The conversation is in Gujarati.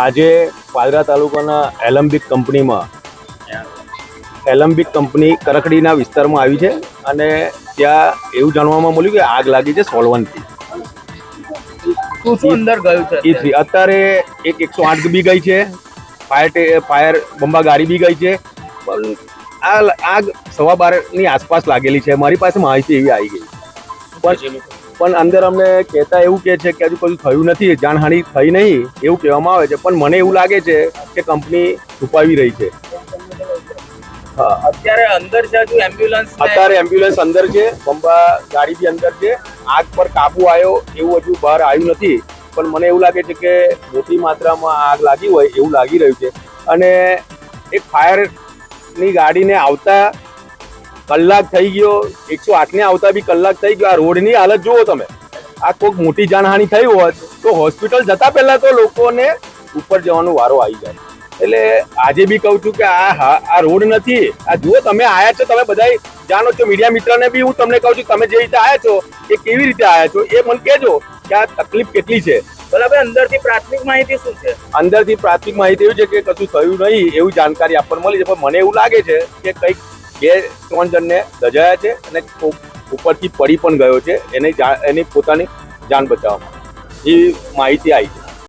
આજે પાદરા તાલુકાના એલમ્બિક કંપનીમાં એલમ્બિક કંપની કરકડીના વિસ્તારમાં આવી છે અને ત્યાં એવું જાણવામાં મળ્યું કે આગ લાગી છે સોલવનથી અત્યારે? એક એકસો આઠ બી ગઈ છે ફાયર ફાયર બંબા ગાડી બી ગઈ છે પણ આ આગ સવા બારની આસપાસ લાગેલી છે. મારી પાસે માહિતી એવી આવી ગઈ. પણ પણ અંદર અમને કહેતા એવું કહે છે કે હજુ કશું થયું નથી જાનહાનિ થઈ નહીં એવું કહેવામાં આવે છે. પણ મને એવું લાગે છે કે કંપની છુપાવી રહી છે. અત્યારે અંદર છે હજુ એમ્બ્યુલન્સ અત્યારે એમ્બ્યુલન્સ અંદર છે બંબા ગાડી બી અંદર છે. આગ પર કાબુ આવ્યો એવું હજુ બહાર આવ્યું નથી. પણ મને એવું લાગે છે કે મોટી માત્રામાં આગ લાગી હોય એવું લાગી રહ્યું છે. અને એક ફાયરની ગાડીને આવતા કલાક થઈ ગયો એકસો આઠને આવતા બી કલાક થઈ ગયો. આ રોડની હાલત જુઓ તમે. આ કોઈક મોટી જાનહાનિ થઈ હોત તો હોસ્પિટલ જતા પહેલા તો લોકોને ઉપર જવાનો વારો આવી જાય. એટલે આજે બી કહું છું કે આ હા આ રોડ નથી. આ જુઓ તમે આયા છો તમે બધા જાણો છો મીડિયા મિત્રને બી હું તમને કહું છું તમે જે રીતે આયા છો એ કેવી રીતે આયા છો એ મને કહેજો કે આ તકલીફ કેટલી છે. બરાબર અંદરથી પ્રાથમિક માહિતી શું છે? અંદરથી પ્રાથમિક માહિતી એવી છે કે કશું થયું નહીં એવી જાણકારી આપણને મળી છે. પણ મને એવું લાગે છે કે કંઈક બે ત્રણ જણને દજાયા છે અને ઉપરથી પડી પણ ગયો છે. એને એની પોતાની જાન બચાવવામાં એ માહિતી આવી છે.